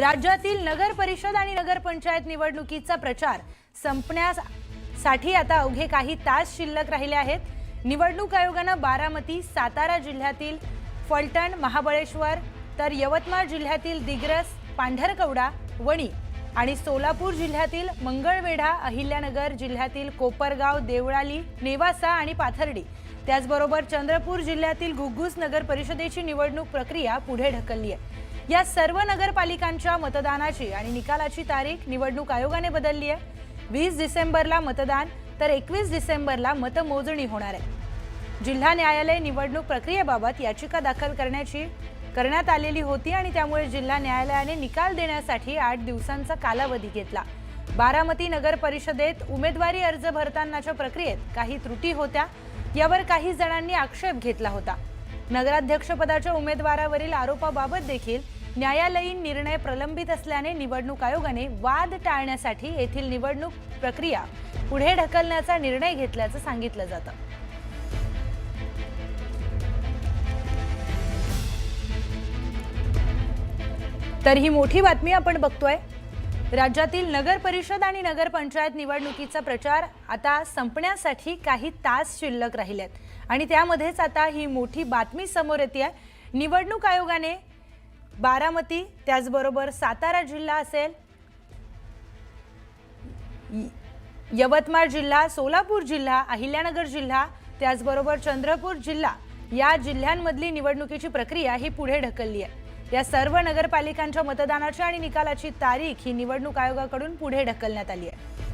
राज्यातील नगर परिषद आणि नगरपंचायत निवडणुकीचा प्रचार संपण्यासाठी आता अवघे काही तास शिल्लक राहिले आहेत. निवडणूक आयोगानं बारामती सातारा जिल्ह्यातील फलटण महाबळेश्वर तर यवतमाळ जिल्ह्यातील दिग्रस पांढरकवडा वणी आणि सोलापूर जिल्ह्यातील मंगळवेढा अहिल्यानगर जिल्ह्यातील कोपरगाव देवळाली नेवासा आणि पाथर्डी. त्याचबरोबर चंद्रपूर जिल्ह्यातील घुग्गुस नगर परिषदेची निवडणूक प्रक्रिया पुढे ढकलली आहे. या सर्व नगरपालिकांच्या मतदानाची आणि निकालाची तारीख निवडणूक आयोगाने बदलली आहे. वीस डिसेंबरला मतदान तर एकवीस डिसेंबरला मतमोजणी होणार आहे. जिल्हा न्यायालय निवडणूक प्रक्रियेबाबत याचिका दाखल करण्याची करण्यात आलेली होती आणि त्यामुळे जिल्हा न्यायालयाने निकाल देण्यासाठी आठ दिवसांचा कालावधी घेतला. बारामती नगर परिषदेत उमेदवारी अर्ज भरतानाच्या प्रक्रियेत काही त्रुटी होत्या. यावर काही जणांनी आक्षेप घेतला होता. नगराध्यक्षपदाच्या उमेदवारावरील आरोपाबाबत देखील न्यायालयीन निर्णय प्रलंबित असल्याने निवडणूक आयोगाने वाद टाळण्यासाठी येथील निवडणूक प्रक्रिया पुढे ढकलण्याचा निर्णय घेतल्याचं सांगितलं जातं. तर ही मोठी बातमी आपण बघतोय. राज्यातील नगर परिषद आणि नगरपंचायत निवडणुकीचा प्रचार आता संपण्यासाठी काही तास शिल्लक राहिले आहेत आणि त्यामध्येच आता ही मोठी बातमी समोर येते आहे निवडणूक आयोगाने बारामती त्याचबरोबर सातारा जिल्हा असेल य- यवतमाळ जिल्हा सोलापूर जिल्हा अहिल्यानगर जिल्हा त्याचबरोबर चंद्रपूर जिल्हा या जिल्ह्यांमधली निवडणुकीची प्रक्रिया ही पुढे ढकलली आहे. या सर्व नगरपालिकांच्या मतदानाची आणि निकालाची तारीख ही निवडणूक आयोगाकडून पुढे ढकलण्यात आली आहे.